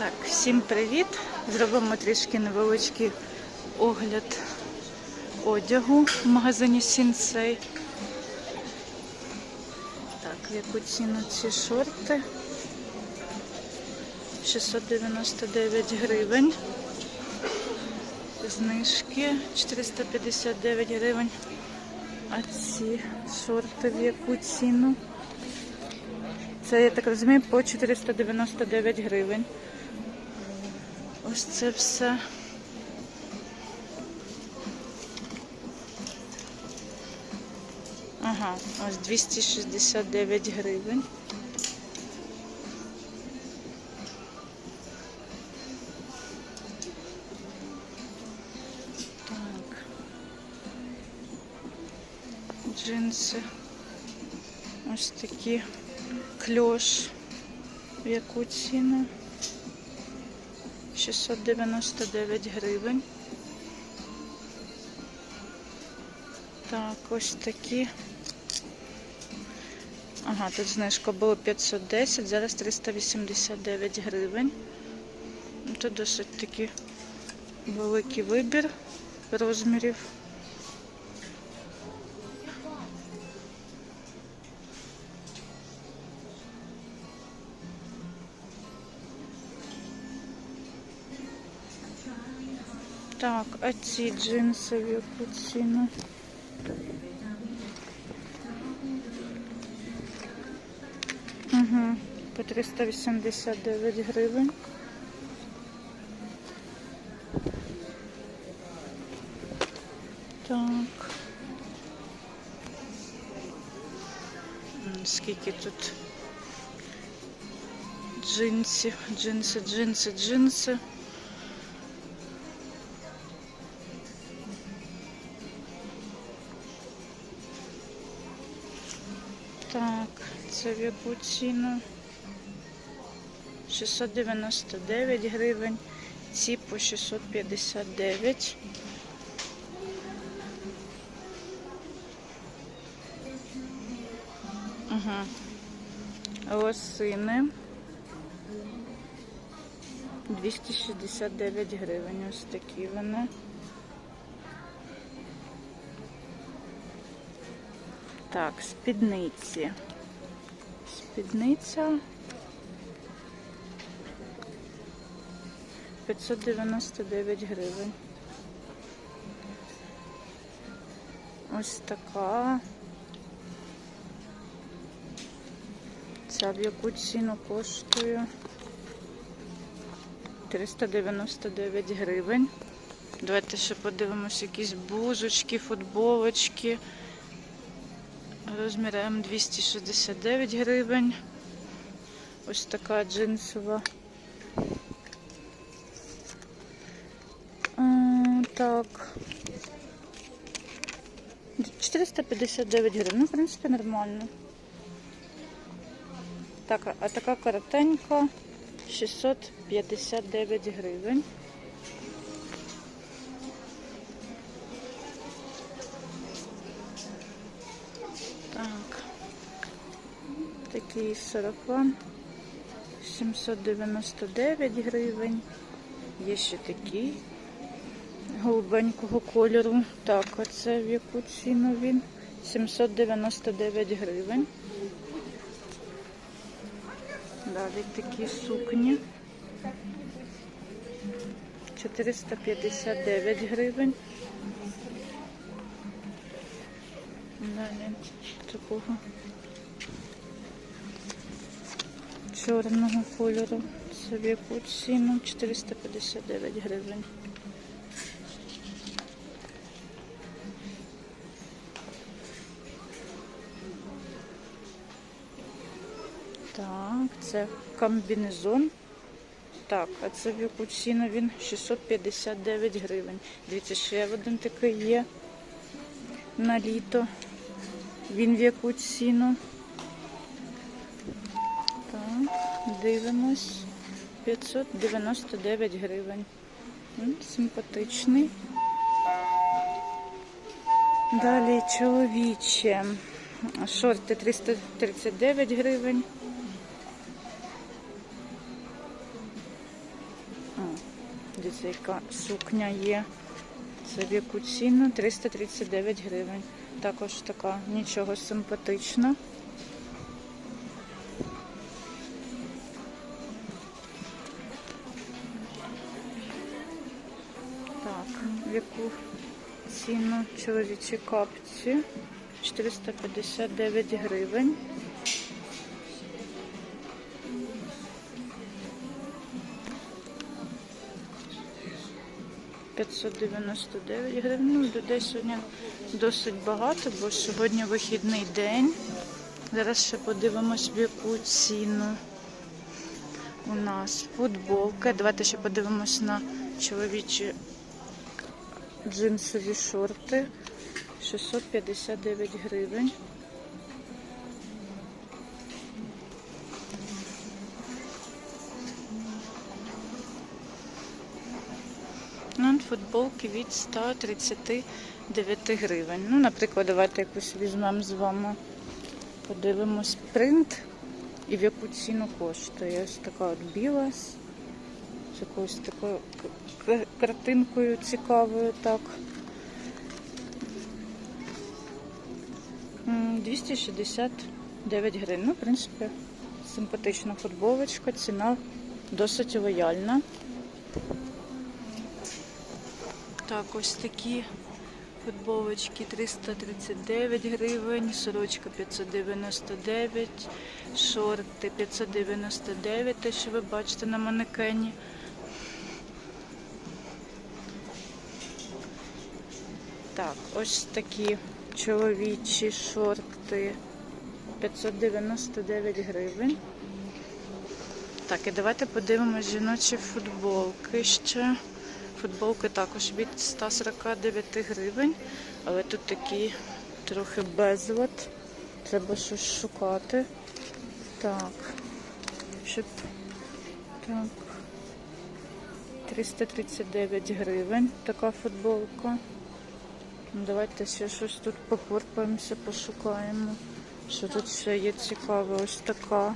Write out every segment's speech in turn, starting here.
Так, всім привіт! Зробимо трішки невеличкий огляд одягу в магазині Сінсей. Так, яку ціну ці шорти? 699 гривень. Знижки 459 гривень. А ці шорти в яку ціну? Це, я так розумію, по 499 гривень. Ось це все. Ага, ось 269 гривень. Так. Джинси. Ось такі кльош. В яку ціну? 699 гривень. Так, ось такі. Ага, тут знижка було 510, зараз 389 гривень. Тут досить такий великий вибір розмірів. Так, а ці яку ціну? Угу, по 389 гривень. Так. Скільки тут джинсів, джинси, джинси, джинси. Так, це в яку ціну? 699 гривень, ці по 659. Угу. Лосини. 269 гривень. Ось такі вони. Так, спідниці. Спідниця 599 гривень. Ось така. Ця в яку ціну коштує 399 гривень. Давайте ще подивимось якісь блузочки, футболочки. Розмір М 269 гривень. Ось така джинсова. Так. 459 гривень. Ну, в принципі, нормально. Так, а така коротенька 659 гривень. Такий сарафан 799 гривень. Є ще такий голубенького кольору. Так, а це в яку ціну він? 799 гривень. Далі такі сукні. 459 гривень. Далі такого чорного кольору. Це в яку ціну 459 гривень. Так, це комбінезон. Так, а це в яку ціну він 659 гривень. Дивіться, ще один такий є на літо. Він в яку ціну? Дивимось. 599 гривень. Симпатичний. Далі чоловіче. Шорти 339 гривень. Дивіться, яка сукня є. Це в ціну 339 гривень. Також така нічого симпатична. В яку ціну чоловічі капці 459 гривень. П'ятсот дев'яносто дев'ять гривень. Ну, людей сьогодні досить багато, бо сьогодні вихідний день. Зараз ще подивимось, в яку ціну у нас футболка. Давайте ще подивимось на чоловічі джинсові шорти 659 гривень. Футболки від 139 гривень. Ну, наприклад, давайте якусь візьмемо з вами, подивимось принт і в яку ціну коштує. Ось така от біла з якоюсь такою картинкою цікавою, так. 269 гривень. Ну, в принципі, симпатична футболочка, ціна досить лояльна. Так, ось такі футболочки 339 гривень, сорочка 599, шорти 599, те, що ви бачите на манекені. Так, ось такі чоловічі шорти 599 гривень. Так, і давайте подивимось жіночі футболки ще. Футболки також від 149 гривень, але тут такі трохи безлад. Треба щось шукати. Так. Щоб... Так. 339 гривень така футболка. Ну, Давайте ще щось тут попорпаємося, пошукаємо. Що тут ще є цікаве, ось така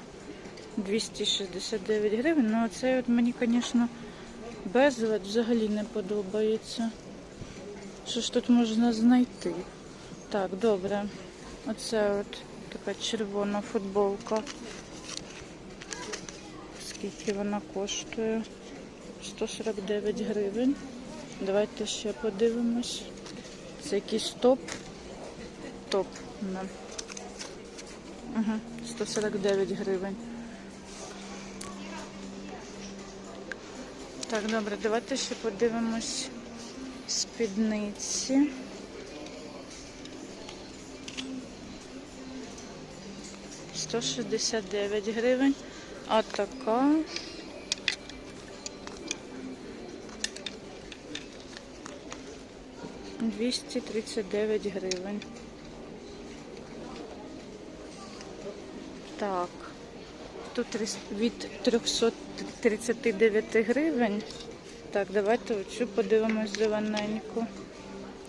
269 гривень. Ну, оцей от мені, звісно, безлад взагалі не подобається. Що ж тут можна знайти? Так, добре. Оце от така червона футболка. Скільки вона коштує? 149 гривень. Давайте ще подивимось. Це якийсь топ. Топ. Угу, 149 гривень. Так, добре, давайте ще подивимось спідниці. Сто шістдесят дев'ять гривень. А така. Двісті тридцять дев'ять гривень. Так. Тут від 339 гривень. Так, давайте оцю подивимось зелененьку.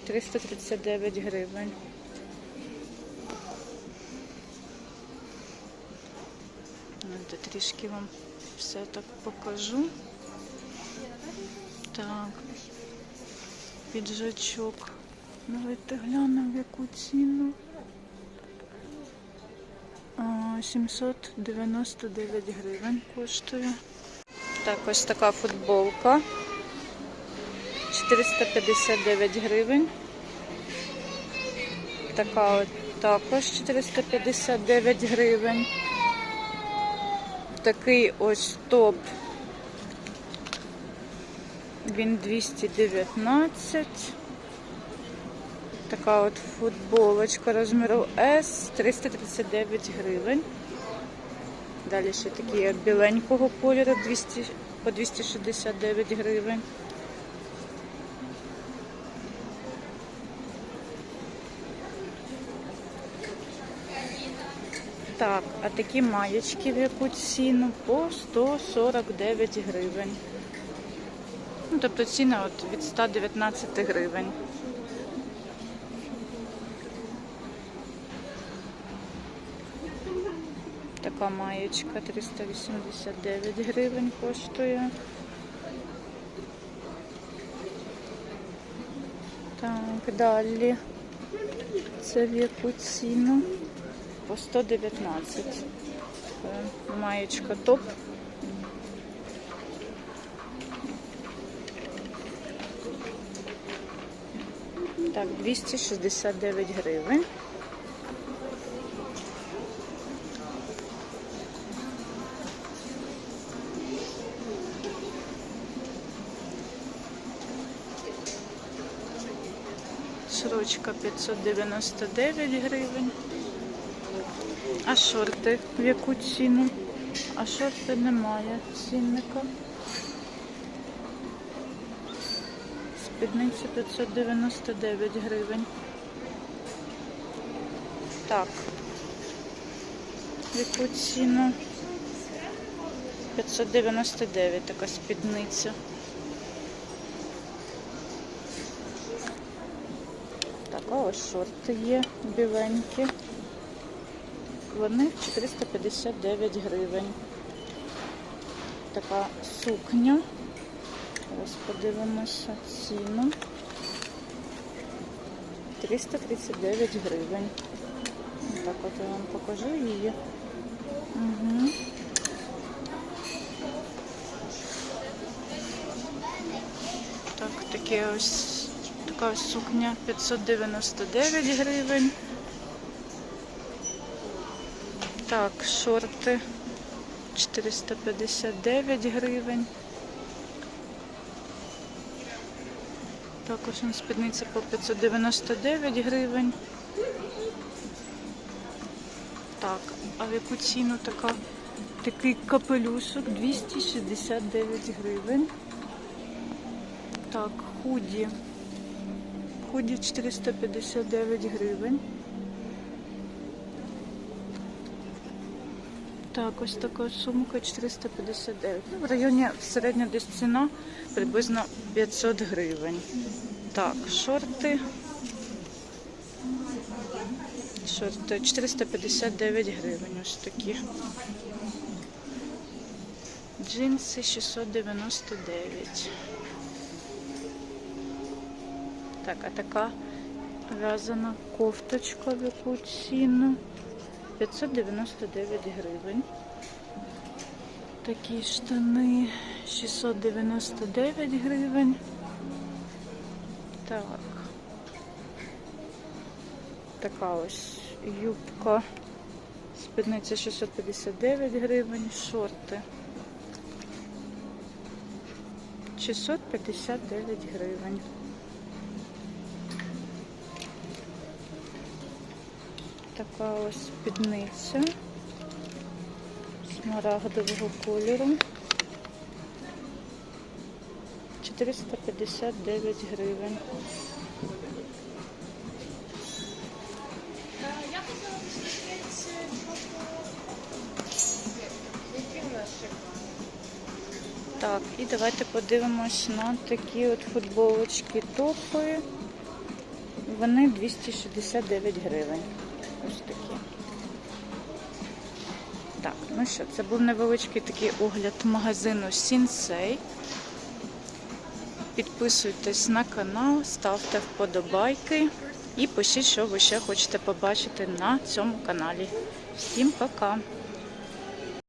339 гривень. Давайте трішки вам все так покажу. Так. Піджачок. Давайте глянемо в яку ціну. 799 гривень коштує. Так, ось така футболка. 459 гривень. Така от також 459 гривень. Такий ось топ. Він 219. Така от футболочка розміру S 339 гривень. Далі ще такі біленького кольору 200, по 269 гривень. Так, а такі маєчки в яку ціну по 149 гривень. Ну, тобто ціна от від 119 гривень. Така маєчка 389 гривень коштує. Так, далі. Це в яку ціну? По 119. Е, маєчка топ. Так, 269 гривень. Сорочка 599 гривень. А шорти в яку ціну? А шорти немає цінника. Спідниця 599 гривень. Так. Яку ціну? 599 така спідниця. Так, а ось шорти є біленькі. Вони 459 гривень. Така сукня. Ось подивимося ціну. 339 гривень. Так от я вам покажу її. Угу. Так, таке ось така ось сукня 599 гривень. Так, шорти 459 гривень. Також он спідниця по 599 гривень. Так, а в яку ціну така, такий капелюшок 269 гривень. Так, худі. Худі 459 гривень. Так, ось така сумка 459. Ну, в районі середня десь ціна приблизно 500 гривень. Так, шорти. Шорти 459 гривень. Ось такі. Джинси 699. Так, а така в'язана кофточка в яку ціну? 599 гривень. Такі штани 699 гривень. Так. Така ось юбка. Спідниця 659 гривень, шорти. 659 гривень. Така ось спідниця смарагдового кольору. 459 гривень. Так, і давайте подивимось на такі от футболочки топи. Вони 269 гривень. Ось такі. Так, ну що, це був невеличкий такий огляд магазину Сінсей. Підписуйтесь на канал, ставте вподобайки і пишіть, що ви ще хочете побачити на цьому каналі. Всім пока!